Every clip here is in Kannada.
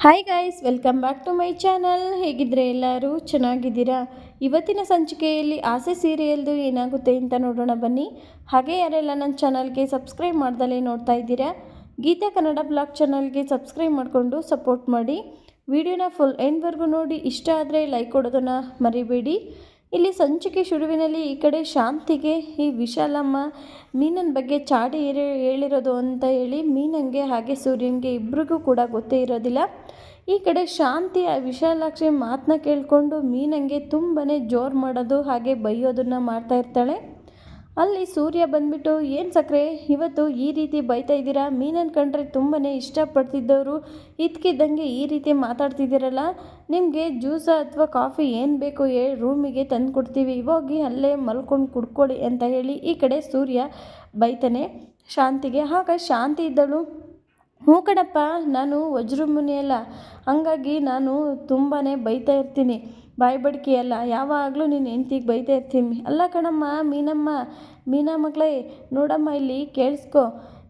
Hi guys welcome back to my channel ಹೇಗಿದ್ರೆ ಎಲ್ಲರೂ ಚೆನ್ನಾಗಿದ್ದೀರಾ? ಇವತ್ತಿನ ಸಂಚಿಕೆಯಲ್ಲಿ ಆಸೆ ಸೀರಿಯಲ್ದು ಏನಾಗುತ್ತೆ ಅಂತ ನೋಡೋಣ ಬನ್ನಿ. ಹಾಗೆ ಯಾರೆಲ್ಲ ನನ್ನ ಚಾನಲ್ಗೆ ಸಬ್ಸ್ಕ್ರೈಬ್ ಮಾಡ್ದಲೇ ನೋಡ್ತಾ ಇದ್ದೀರಾ, ಗೀತಾ ಕನ್ನಡ ಬ್ಲಾಗ್ ಚಾನಲ್ಗೆ ಸಬ್ಸ್ಕ್ರೈಬ್ ಮಾಡಿಕೊಂಡು ಸಪೋರ್ಟ್ ಮಾಡಿ. ವಿಡಿಯೋನ ಫುಲ್ ಎಂಡ್ವರೆಗೂ ನೋಡಿ. ಇಷ್ಟ ಆದರೆ ಲೈಕ್ ಕೊಡೋದನ್ನು ಮರಿಬೇಡಿ. ಇಲ್ಲಿ ಸಂಚಿಕೆ ಶುರುವಿನಲ್ಲಿ ಈ ಕಡೆ ಶಾಂತಿಗೆ, ಈ ವಿಶಾಲಮ್ಮ ಮೀನನ ಬಗ್ಗೆ ಚಾಡಿ ಹೇಳಿರೋದು ಅಂತ ಹೇಳಿ ಮೀನಂಗೆ ಹಾಗೆ ಸೂರ್ಯನಿಗೆ ಇಬ್ಬರಿಗೂ ಕೂಡ ಗೊತ್ತೇ ಇರೋದಿಲ್ಲ. ಈ ಕಡೆ ಶಾಂತಿ ಆ ವಿಶಾಲಾಕ್ಷಿ ಮಾತನ್ನ ಕೇಳಿಕೊಂಡು ಮೀನಂಗೆ ತುಂಬಾ ಜೋರು ಮಾಡೋದು ಹಾಗೆ ಬೈಯೋದನ್ನು ಮಾಡ್ತಾ ಇರ್ತಾಳೆ. ಅಲ್ಲಿ ಸೂರ್ಯ ಬಂದ್ಬಿಟ್ಟು, ಏನು ಸಕ್ಕರೆ ಇವತ್ತು ಈ ರೀತಿ ಬೈತಾ ಇದ್ದೀರಾ? ಮೀನನ್ನು ಕಂಡ್ರೆ ತುಂಬಾ ಇಷ್ಟಪಡ್ತಿದ್ದವರು. ಇದ್ಕಿದ್ದಂಗೆ ಈ ರೀತಿ ಮಾತಾಡ್ತಿದ್ದೀರಲ್ಲ? ನಿಮಗೆ ಜ್ಯೂಸ ಅಥವಾ ಕಾಫಿ ಏನು ಬೇಕು ಹೇಳಿ ರೂಮಿಗೆ ತಂದು ಕೊಡ್ತೀವಿ ಹೋಗಿ ಅಲ್ಲೇ ಮಲ್ಕೊಂಡು ಕುಡ್ಕೊಳ್ಳಿ ಅಂತ ಹೇಳಿ ಈ ಕಡೆ ಸೂರ್ಯ ಬೈತಾನೆ ಶಾಂತಿಗೆ. ಆಗ ಶಾಂತಿ ಇದ್ದಳು. ಹ್ಞೂ ಕಣಪ್ಪ, ನಾನು ವಜ್ರಮುನಿ ಅಲ್ಲ ಹಂಗಾಗಿ ನಾನು ತುಂಬಾ ಬೈತಾ ಇರ್ತೀನಿ. ಬಾಯಿ ಬಡ್ಕಿ ಅಲ್ಲ ಯಾವಾಗಲೂ ನಿನ್ನ ಹೆಂಡ್ತಿಗೆ ಬೈತಾ ಇರ್ತೀನಿ. ಅಲ್ಲ ಕಣಮ್ಮ, ಮೀನಮ್ಮ, ಮೀನಾ ಮಗಳೇ, ನೋಡಮ್ಮ ಇಲ್ಲಿ ಕೇಳಿಸ್ಕೊ.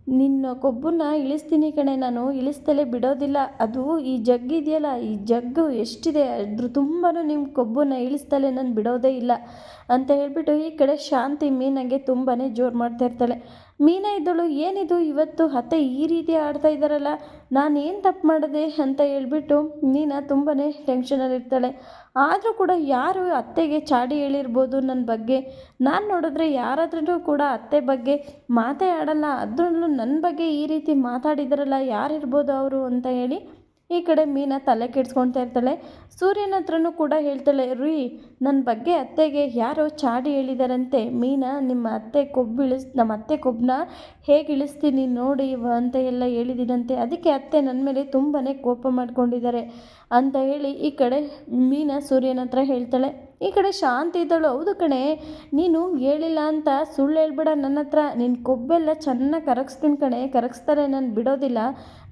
ನಿನ್ನ ಕೊಬ್ಬನ್ನ ಇಳಿಸ್ತೀನಿ ಕಣೆ ನಾನು, ಇಳಿಸ್ತಲೇ ಬಿಡೋದಿಲ್ಲ. ಅದು ಈ ಜಗ್ ಇದೆಯಲ್ಲ, ಈ ಜಗ್ಗು ಎಷ್ಟಿದೆ ಅದ್ರ ತುಂಬಾ ನಿಮ್ಮ ಕೊಬ್ಬನ್ನ ಇಳಿಸ್ತಲೇ ನಾನು ಬಿಡೋದೇ ಇಲ್ಲ ಅಂತ ಹೇಳ್ಬಿಟ್ಟು ಈ ಕಡೆ ಶಾಂತಿ ಮೀನಾಗೆ ತುಂಬಾ ಜೋರು ಮಾಡ್ತಾ ಇರ್ತಾಳೆ. ಮೀನಾ ಇದ್ದಳು, ಏನಿದು ಇವತ್ತು ಅತ್ತೆ ಈ ರೀತಿ ಆಡ್ತಾ ಇದ್ದಾರಲ್ಲ ನಾನು ಏನು ತಪ್ಪು ಮಾಡಿದೆ ಅಂತ ಹೇಳ್ಬಿಟ್ಟು ಮೀನಾ ತುಂಬಾ ಟೆನ್ಷನಲ್ಲಿರ್ತಾಳೆ ಆದರೂ ಕೂಡ ಯಾರು ಅತ್ತೆಗೆ ಚಾಡಿ ಹೇಳಿರ್ಬೋದು ನನ್ನ ಬಗ್ಗೆ? ನಾನು ನೋಡಿದ್ರೆ ಯಾರಾದ್ರೂ ಕೂಡ ಅತ್ತೆ ಬಗ್ಗೆ ಮಾತೇ ಆಡಲ್ಲ, ಅದರಲ್ಲೂ ನನ್ನ ಬಗ್ಗೆ ಈ ರೀತಿ ಮಾತಾಡಿದ್ದಾರಲ್ಲ ಯಾರಿರ್ಬೋದು ಅವರು ಅಂತ ಹೇಳಿ. ಈ ಕಡೆ ಮೀನಾ ತಲೆ ಕೆಡ್ಸ್ಕೊಳ್ತಾ ಇರ್ತಾಳೆ. ಸೂರ್ಯನ ಹತ್ರನೂ ಕೂಡ ಹೇಳ್ತಾಳೆ ರೀ ನನ್ನ ಬಗ್ಗೆ ಅತ್ತೆಗೆ ಯಾರೋ ಚಾಡಿ ಹೇಳಿದಾರಂತೆ. ಮೀನಾ ನಿಮ್ಮ ಅತ್ತೆ ಕೊಬ್ಬು ಇಳಿಸ್, ನಮ್ಮ ಅತ್ತೆ ಕೊಬ್ಬನ್ನ ಹೇಗೆ ಇಳಿಸ್ತೀನಿ ನೋಡಿ ಅಂತ ಎಲ್ಲ ಹೇಳಿದಿನಂತೆ. ಅದಕ್ಕೆ ಅತ್ತೆ ನನ್ನ ಮೇಲೆ ತುಂಬಾ ಕೋಪ ಮಾಡ್ಕೊಂಡಿದ್ದಾರೆ ಅಂತ ಹೇಳಿ ಈ ಕಡೆ ಮೀನಾ ಸೂರ್ಯನ ಹತ್ರ ಹೇಳ್ತಾಳೆ. ಈ ಕಡೆ ಶಾಂತಿ ಇದ್ದಳು. ಹೌದು ಕಣೆ, ನೀನು ಹೇಳಿಲ್ಲ ಅಂತ ಸುಳ್ಳು ಹೇಳ್ಬೇಡ. ನನ್ನ ಹತ್ರ ನಿನ್ನ ಕೊಬ್ಬೆಲ್ಲ ಚೆನ್ನಾಗಿ ಕರಗಿಸ್ತೀನಿ ಕಣೆ. ಕರಗಿಸ್ತಾರೆ, ನಾನು ಬಿಡೋದಿಲ್ಲ.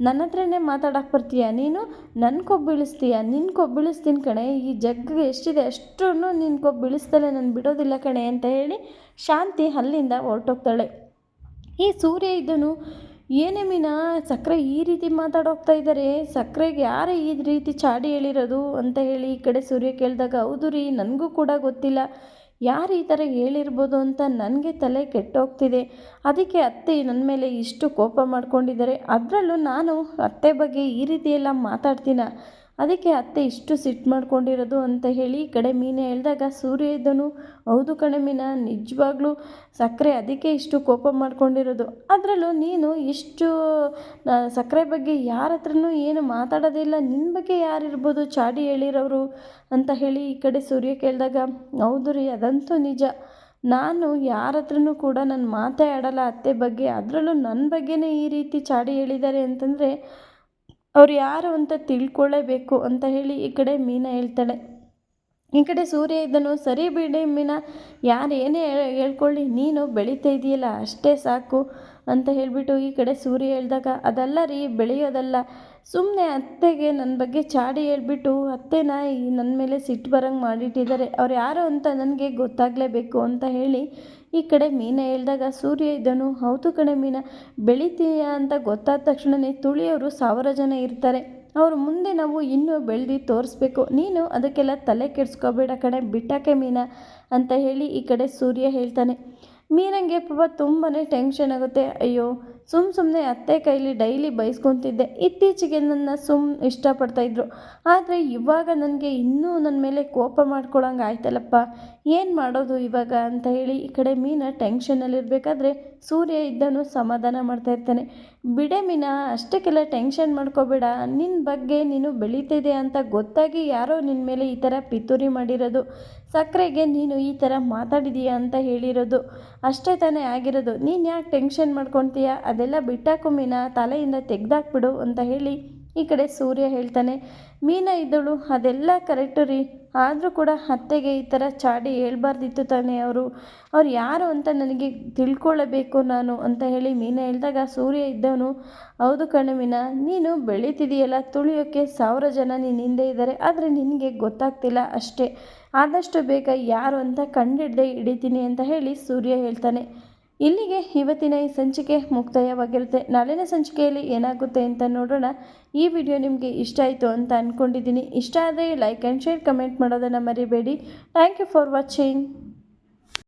ನನ್ನ ಹತ್ರನೇ ಮಾತಾಡಕ್ಕೆ ಬರ್ತೀಯ ನೀನು? ನನ್ನ ಕೊಬ್ಬು ಇಳಿಸ್ತೀಯ? ನಿನ್ನ ಕೊಬ್ಬು ಕಣೆ. ಈ ಜಗ್ಗಿಗೆ ಎಷ್ಟಿದೆ ಅಷ್ಟೂ ನಿನ್ನ ಕೊಬ್ಬು ಬೀಳಿಸ್ತಾಳೆ ನಾನು ಬಿಡೋದಿಲ್ಲ ಕಣೆ ಅಂತ ಹೇಳಿ ಶಾಂತಿ ಅಲ್ಲಿಂದ ಹೊರಟೋಗ್ತಾಳೆ. ಈ ಸೂರ್ಯ ಇದ್ದನು. ಏನೇ ಮೀನಾ ಸಕ್ಕರೆ ಈ ರೀತಿ ಮಾತಾಡೋಗ್ತಾ ಇದ್ದಾರೆ ಸಕ್ಕರೆಗೆ ಯಾರೇ ಈ ರೀತಿ ಚಾಡಿ ಹೇಳಿರೋದು ಅಂತ ಹೇಳಿ ಈ ಕಡೆ ಸೂರ್ಯ ಕೇಳಿದಾಗ, ಹೌದು ರೀ, ನನಗೂ ಕೂಡ ಗೊತ್ತಿಲ್ಲ. ಯಾರು ಈ ಥರ ಹೇಳಿರ್ಬೋದು ಅಂತ ನನಗೆ ತಲೆ ಕೆಟ್ಟೋಗ್ತಿದೆ ಅದಕ್ಕೆ ಅತ್ತೆ ನನ್ನ ಮೇಲೆ ಇಷ್ಟು ಕೋಪ ಮಾಡ್ಕೊಂಡಿದ್ದಾರೆ ಅದರಲ್ಲೂ ನಾನು ಅತ್ತೆ ಬಗ್ಗೆ ಈ ರೀತಿ ಎಲ್ಲ ಮಾತಾಡ್ತೀನ? ಅದಕ್ಕೆ ಅತ್ತೆ ಇಷ್ಟು ಸಿಟ್ಟು ಮಾಡ್ಕೊಂಡಿರೋದು ಅಂತ ಹೇಳಿ ಕಡೆ ಮೀನ ಹೇಳಿದಾಗ ಸೂರ್ಯ ಇದ್ದನು. ಹೌದು ಕಣೆ ಮೀನ, ನಿಜವಾಗ್ಲೂ ಸಕ್ಕರೆ ಅದಕ್ಕೆ ಇಷ್ಟು ಕೋಪ ಮಾಡ್ಕೊಂಡಿರೋದು. ಅದರಲ್ಲೂ ನೀನು ಇಷ್ಟು ಸಕ್ಕರೆ ಬಗ್ಗೆ ಯಾರ ಹತ್ರನೂ ಏನು ಮಾತಾಡೋದಿಲ್ಲ. ನಿನ್ನ ಬಗ್ಗೆ ಯಾರಿರ್ಬೋದು? ಚಾಡಿ ಹೇಳಿರೋರು ಅಂತ ಹೇಳಿ ಈ ಕಡೆ ಸೂರ್ಯ ಕೇಳಿದಾಗ, ಹೌದು ರೀ, ಅದಂತೂ ನಿಜ. ನಾನು ಯಾರ ಹತ್ರನೂ ಕೂಡ ನಾನು ಮಾತೇ ಆಡಲ್ಲ ಅತ್ತೆ ಬಗ್ಗೆ. ಅದರಲ್ಲೂ ನನ್ನ ಬಗ್ಗೆನೇ ಈ ರೀತಿ ಚಾಡಿ ಹೇಳಿದ್ದಾರೆ ಅಂತಂದರೆ ಅವ್ರು ಯಾರು ಅಂತ ತಿಳ್ಕೊಳ್ಳೇಬೇಕು ಅಂತ ಹೇಳಿ ಈ ಕಡೆ ಮೀನಾ ಹೇಳ್ತಾಳೆ. ಈ ಕಡೆ ಸೂರ್ಯ ಇದ್ದನು ಸರಿ ಬಿಡಿ ಮೀನಾ, ಯಾರು ಏನೇ ಹೇಳ್ಕೊಳ್ಳಿ, ನೀನು ಬೆಳೀತಾ ಇದೆಯಲ್ಲ, ಅಷ್ಟೇ ಸಾಕು, ಅಂತ ಹೇಳಿಬಿಟ್ಟು ಈ ಕಡೆ ಸೂರ್ಯ ಹೇಳಿದಾಗ, ಅದಲ್ಲ ರೀ, ಬೆಳೆಯೋದಲ್ಲ. ಸುಮ್ಮನೆ ಅತ್ತೆಗೆ ನನ್ನ ಬಗ್ಗೆ ಚಾಡಿ ಹೇಳ್ಬಿಟ್ಟು ಅತ್ತೆನ ಈ ನನ್ನ ಮೇಲೆ ಸಿಟ್ಟು ಬರಂಗೆ ಮಾಡಿಟ್ಟಿದ್ದಾರೆ, ಅವ್ರು ಯಾರು ಅಂತ ನನಗೆ ಗೊತ್ತಾಗಲೇಬೇಕು, ಅಂತ ಹೇಳಿ ಈ ಕಡೆ ಮೀನ ಹೇಳಿದಾಗ, ಸೂರ್ಯ ಇದ್ದನು, ಹೌದು ಕಣೆ ಮೀನ, ಬೆಳಿತೀಯ ಅಂತ ಗೊತ್ತಾದ ತಕ್ಷಣವೇ ತುಳಿಯವರು ಸಾವಿರ ಜನ ಇರ್ತಾರೆ. ಅವ್ರ ಮುಂದೆ ನಾವು ಇನ್ನೂ ಬೆಳೆದು ತೋರಿಸ್ಬೇಕು. ನೀನು ಅದಕ್ಕೆಲ್ಲ ತಲೆ ಕೆಡಿಸ್ಕೋಬೇಡ ಕಣೆ ಬಿಟ್ಟಕ್ಕೆ ಮೀನ, ಅಂತ ಹೇಳಿ ಈ ಕಡೆ ಸೂರ್ಯ ಹೇಳ್ತಾನೆ. ಮೀನಂಗೆ ಪಾಪ ತುಂಬಾ ಟೆನ್ಷನ್ ಆಗುತ್ತೆ. ಅಯ್ಯೋ ಸುಮ್ಮ ಸುಮ್ಮನೆ ಅತ್ತೆ ಕೈಲಿ ಡೈಲಿ ಬೈಸ್ಕೊತಿದ್ದೆ. ಇತ್ತೀಚೆಗೆ ನನ್ನ ಸುಮ್ ಇಷ್ಟಪಡ್ತಾಯಿದ್ರು ಆದರೆ ಇವಾಗ ನನಗೆ ಇನ್ನೂ ನನ್ನ ಮೇಲೆ ಕೋಪ ಮಾಡ್ಕೊಳಂಗೆ ಆಯ್ತಲ್ಲಪ್ಪ. ಏನು ಮಾಡೋದು ಇವಾಗ ಅಂತ ಹೇಳಿ ಈ ಕಡೆ ಮೀನ ಟೆನ್ಷನಲ್ಲಿರಬೇಕಾದ್ರೆ ಸೂರ್ಯ ಇದ್ದನು ಸಮಾಧಾನ ಮಾಡ್ತಾ ಇರ್ತಾನೆ. ಬಿಡೆ ಮೀನಾ, ಅಷ್ಟಕ್ಕೆಲ್ಲ ಟೆನ್ಷನ್ ಮಾಡ್ಕೋಬೇಡ. ನಿನ್ನ ಬಗ್ಗೆ ನೀನು ಬೆಳೀತಿದೆ ಅಂತ ಗೊತ್ತಾಗಿ ಯಾರೋ ನಿನ್ನ ಮೇಲೆ ಈ ಥರ ಪಿತೂರಿ ಮಾಡಿರೋದು. ಸಕ್ಕರೆಗೆ ನೀನು ಈ ಥರ ಮಾತಾಡಿದೀಯಾ ಅಂತ ಹೇಳಿರೋದು. ಅಷ್ಟೇ ತಾನೇ ಆಗಿರೋದು. ನೀನು ಯಾಕೆ ಟೆನ್ಷನ್ ಮಾಡ್ಕೊತೀಯ? ಅದೆಲ್ಲ ಬಿಟ್ಟಾಕು ಮೀನಾ, ತಲೆಯಿಂದ ತೆಗ್ದಾಕ್ಬಿಡು ಅಂತ ಹೇಳಿ ಈ ಕಡೆ ಸೂರ್ಯ ಹೇಳ್ತಾನೆ. ಮೀನ ಇದ್ದಳು, ಅದೆಲ್ಲ ಕರೆಕ್ಟು ರೀ. ಆದರೂ ಕೂಡ ಅತ್ತೆಗೆ ಈ ಥರ ಚಾಡಿ ಹೇಳ್ಬಾರ್ದಿತ್ತು ತಾನೇ ಅವರು. ಅವ್ರು ಯಾರು ಅಂತ ನನಗೆ ತಿಳ್ಕೊಳ್ಳಬೇಕು ನಾನು ಅಂತ ಹೇಳಿ ಮೀನ ಹೇಳಿದಾಗ ಸೂರ್ಯ ಇದ್ದವನು, ಹೌದು ಕಣೆ ಮೀನಾ, ನೀನು ಬೆಳೀತಿದೆಯಲ್ಲ, ತುಳಿಯೋಕ್ಕೆ ಸಾವಿರ ಜನ ನಿನ್ನ ಹಿಂದೆ ಇದ್ದಾರೆ, ಆದರೆ ನಿನಗೆ ಗೊತ್ತಾಗ್ತಿಲ್ಲ ಅಷ್ಟೇ. ಆದಷ್ಟು ಬೇಗ ಯಾರು ಅಂತ ಕಂಡಿಡ್ದೆ ಹಿಡಿತೀನಿ ಅಂತ ಹೇಳಿ ಸೂರ್ಯ ಹೇಳ್ತಾನೆ. ಇಲ್ಲಿಗೆ ಇವತ್ತಿನ ಈ ಸಂಚಿಕೆ ಮುಕ್ತಾಯವಾಗಿರುತ್ತೆ. ನಾಳಿನ ಸಂಚಿಕೆಯಲ್ಲಿ ಏನಾಗುತ್ತೆ ಅಂತ ನೋಡೋಣ. ಈ ವಿಡಿಯೋ ನಿಮಗೆ ಇಷ್ಟ ಆಯಿತು ಅಂತ ಅಂದ್ಕೊಂಡಿದ್ದೀನಿ ಇಷ್ಟ ಆದರೆ ಲೈಕ್ ಆ್ಯಂಡ್ ಶೇರ್ ಕಮೆಂಟ್ ಮಾಡೋದನ್ನು ಮರಿಬೇಡಿ. Thank you for watching